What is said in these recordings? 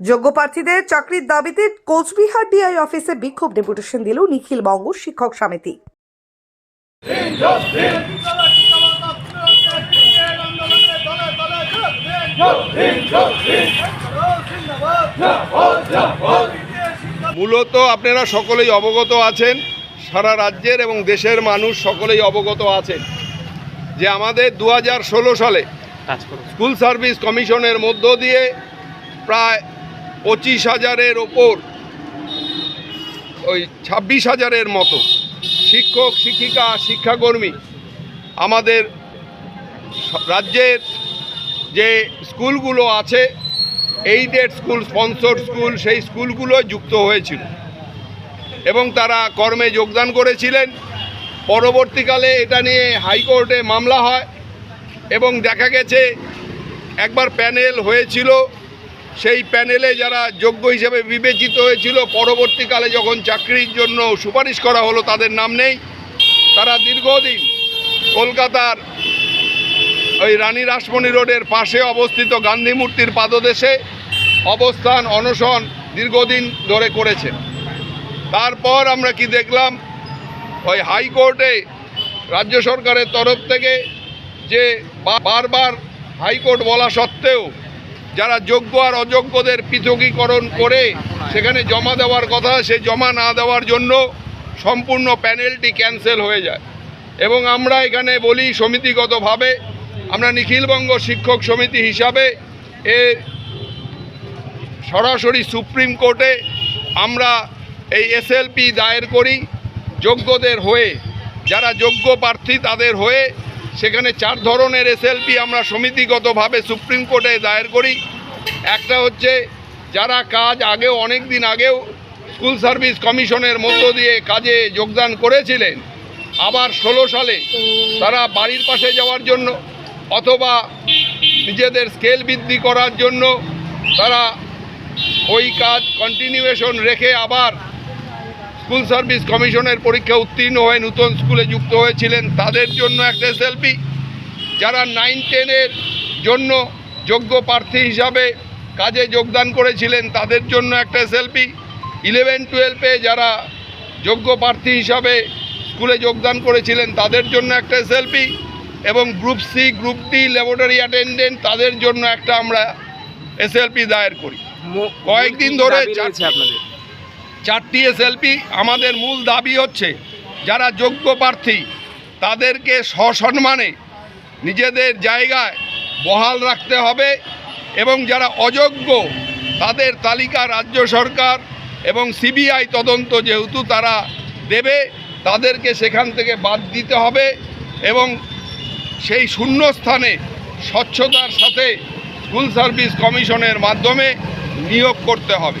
যোগ্য প্রার্থীদের চাকরির দাবিতে কোচবিহার ডিআই অফিসে বিক্ষোভ ডেপুটেশন দিল নিখিল বঙ্গ শিক্ষক সমিতি। মূলত আপনারা সকলেই অবগত আছেন সারা রাজ্যের এবং দেশের মানুষ সকলেই অবগত আছেন যে আমাদের দু হাজার ষোলো সালে স্কুল সার্ভিস কমিশনের মধ্য দিয়ে প্রায় পঁচিশ হাজারের ওপর, ওই ছাব্বিশ হাজারের মতো। শিক্ষক, শিক্ষিকা, শিক্ষাকর্মী, আমাদের রাজ্যের যে স্কুলগুলো আছে এইডেড স্কুল স্পন্সর স্কুল, সেই স্কুলগুলো যুক্ত হয়েছিল। এবং তারা কর্মে যোগদান করেছিলেন। পরবর্তীকালে এটা নিয়ে হাইকোর্টে মামলা হয় এবং দেখা গেছে, একবার প্যানেল হয়েছিল সেই প্যানেলে যারা যোগ্য হিসেবে বিবেচিত হয়েছিল, পরবর্তীকালে যখন চাকরির জন্য সুপারিশ করা হলো, তাদের নাম নেই। তারা দীর্ঘদিন কলকাতার ওই রানী রাসমণি রোডের পাশে অবস্থিত গান্ধী মূর্তির পাদদেশে অবস্থান, অনশন দীর্ঘদিন ধরে করেছেন। তারপর আমরা কি দেখলাম, ওই হাইকোর্টে রাজ্য সরকারের তরফ থেকে যে বারবার হাইকোর্ট বলা সত্ত্বেও যারা যোগ্য আর অযোগ্যদের পৃথকীকরণ করে সেখানে জমা দেওয়ার কথা, সে জমা না দেওয়ার জন্য সম্পূর্ণ প্যানেলটি ক্যান্সেল হয়ে যায়। এবং আমরা এখানে বলি সমিতিগতভাবে, আমরা নিখিলবঙ্গ শিক্ষক সমিতি হিসাবে এ সরাসরি সুপ্রিম কোর্টে আমরা এই এসএলপি দায়ের করি। যোগ্যদের হয়ে, যারা যোগ্য প্রার্থী তাদের হয়ে সেখানে চার ধরনের এসএলপি আমরা সমিতিগতভাবে সুপ্রিম কোর্টে দায়ের করি। একটা হচ্ছে যারা কাজ আগেও অনেক দিন আগেও স্কুল সার্ভিস কমিশনের মধ্য দিয়ে কাজে যোগদান করেছিলেন, আবার ষোলো সালে তারা বাড়ির পাশে যাওয়ার জন্য অথবা নিজেদের স্কেল বৃদ্ধি করার জন্য তারা ওই কাজ কন্টিনিউয়েশন রেখে আবার স্কুল সার্ভিস কমিশনের পরীক্ষা উত্তীর্ণ হয়ে নতুন স্কুলে যুক্ত হয়েছিলেন তাদের জন্য একটা এসএলপি যারা নাইন টেনের জন্য যোগ্য প্রার্থী হিসাবে কাজে যোগদান করেছিলেন তাদের জন্য একটা এসএলপি ইলেভেন টুয়েলভে যারা যোগ্য প্রার্থী হিসাবে স্কুলে যোগদান করেছিলেন তাদের জন্য একটা এসএলপি এবং group C group D laboratory attendant তাদের জন্য একটা আমরা এসএলপি দায়ের করি। কয়েকদিন ধরে আপনাদের? চারটি এসএলপি আমাদের মূল দাবি হচ্ছে, যারা যোগ্য প্রার্থী, তাদেরকে সসম্মানে নিজেদের জায়গায় বহাল রাখতে হবে এবং যারা অযোগ্য, তাদের তালিকা রাজ্য সরকার এবং সিবিআই তদন্ত যেহেতু তারা দেবে, তাদেরকে সেখান থেকে বাদ দিতে হবে এবং সেই শূন্যস্থানে স্বচ্ছতার সাথে স্কুল সার্ভিস কমিশনের মাধ্যমে নিয়োগ করতে হবে।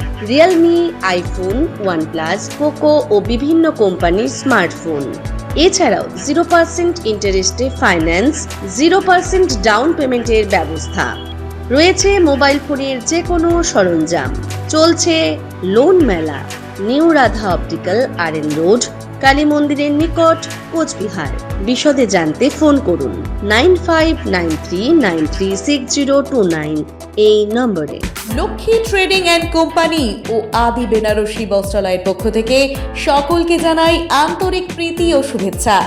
Realme iPhone OnePlus Poco ও বিভিন্ন কোম্পানির স্মার্টফোন এছাড়াও জিরো পার্সেন্ট ইন্টারেস্টে ফাইন্যান্স জিরো পার্সেন্ট ডাউন পেমেন্টের ব্যবস্থা। রয়েছে মোবাইল ফোনের যে কোনো সরঞ্জাম। চলছে লোন মেলা। New Radha optical R N road, Kali মন্দিরের নিকট, কোচবিহার। বিশদে জানতে ফোন করুন nine five nine three nine three six zero two nine এই নম্বরে। লক্ষ্মী ট্রেডিং অ্যান্ড কোম্পানি ও আদি বেনারসি বস্ত্রালয়ের পক্ষ থেকে সকলকে জানাই আন্তরিক প্রীতি ও শুভেচ্ছা।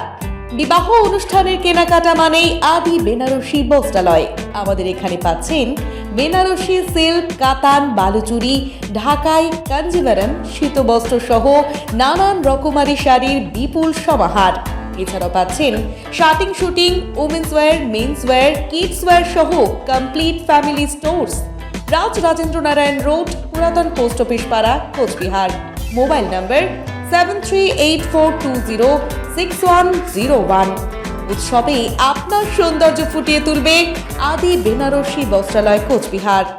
বিবাহ অনুষ্ঠানের কেনাকাটা মানেই আদি বেনারসি বস্ত্রালয়। আমাদের এখানে পাচ্ছেন বেনারসি সিল্ক, কাতান, বালুচুরি, ঢাকাই কাঞ্জিভারম শীতবস্ত্র সহ নানান রকমারি শাড়ির বিপুল সমাহার। এছাড়াও পাচ্ছেন shirting suiting women's wear men's wear kids wear সহ complete family stores Raj Rajendra Narayan road, পুরাতন পোস্ট অফিস পাড়া, Coochbehar. Mobile number seven three eight four two zero six one zero one উৎসবে আপনার সৌন্দর্য ফুটিয়ে তুলবে আদি বেনারসি বস্ত্রালয় কোচবিহার।